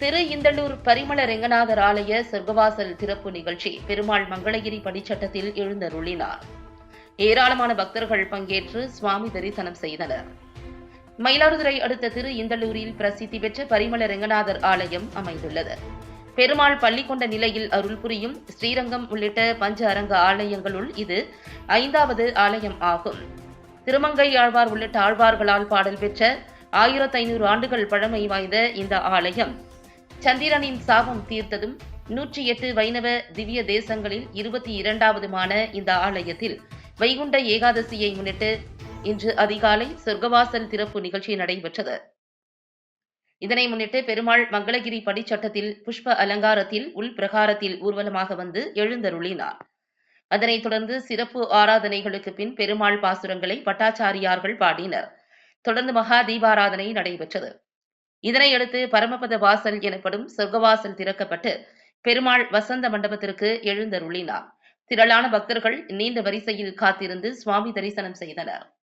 திரு இந்தளூர் பரிமள ரெங்கநாதர் ஆலய சொர்க்கவாசல் திறப்பு நிகழ்ச்சி பெருமாள் மங்களகிரி படிச்சட்டத்தில் எழுந்தருளினார். ஏராளமான பக்தர்கள் பங்கேற்று சுவாமி தரிசனம் செய்தனர். மயிலாடுதுறை அடுத்த திரு இந்தளூரில் பிரசித்தி பெற்ற பரிமள ரெங்கநாதர் ஆலயம் அமைந்துள்ளது. பெருமாள் பள்ளி கொண்ட நிலையில் அருள் புரியும் ஸ்ரீரங்கம் உள்ளிட்ட பஞ்ச அரங்க ஆலயங்களுள் இது ஐந்தாவது ஆலயம் ஆகும். திருமங்கை ஆழ்வார் உள்ளிட்ட ஆழ்வார்களால் பாடல் பெற்ற ஆயிரத்தி ஐநூறு ஆண்டுகள் பழமை வாய்ந்த இந்த ஆலயம். சந்திரனின் சாபம் தீர்த்ததும் நூற்றி எட்டு வைணவ திவ்ய தேசங்களில் இருபத்தி இரண்டாவதுமான இந்த ஆலயத்தில் வைகுண்ட ஏகாதசியை முன்னிட்டு இன்று அதிகாலை சொர்க்கவாசல் திறப்பு நிகழ்ச்சி நடைபெற்றது. இதனை முன்னிட்டு பெருமாள் மங்களகிரி படிச்சட்டத்தில் புஷ்ப அலங்காரத்தில் உள் பிரகாரத்தில் ஊர்வலமாக வந்து எழுந்தருளினார். அதனைத் தொடர்ந்து சிறப்பு ஆராதனைகளுக்கு பின் பெருமாள் பாசுரங்களை பட்டாச்சாரியார்கள் பாடினர். தொடர்ந்து மகா தீபாராதனை நடைபெற்றது. இதனையடுத்து பரமபத வாசல் எனப்படும் சொர்க்கவாசல் திறக்கப்பட்டு பெருமாள் வசந்த மண்டபத்திற்கு எழுந்தருளினார். திரளான பக்தர்கள் நீண்ட வரிசையில் காத்திருந்து சுவாமி தரிசனம் செய்தனர்.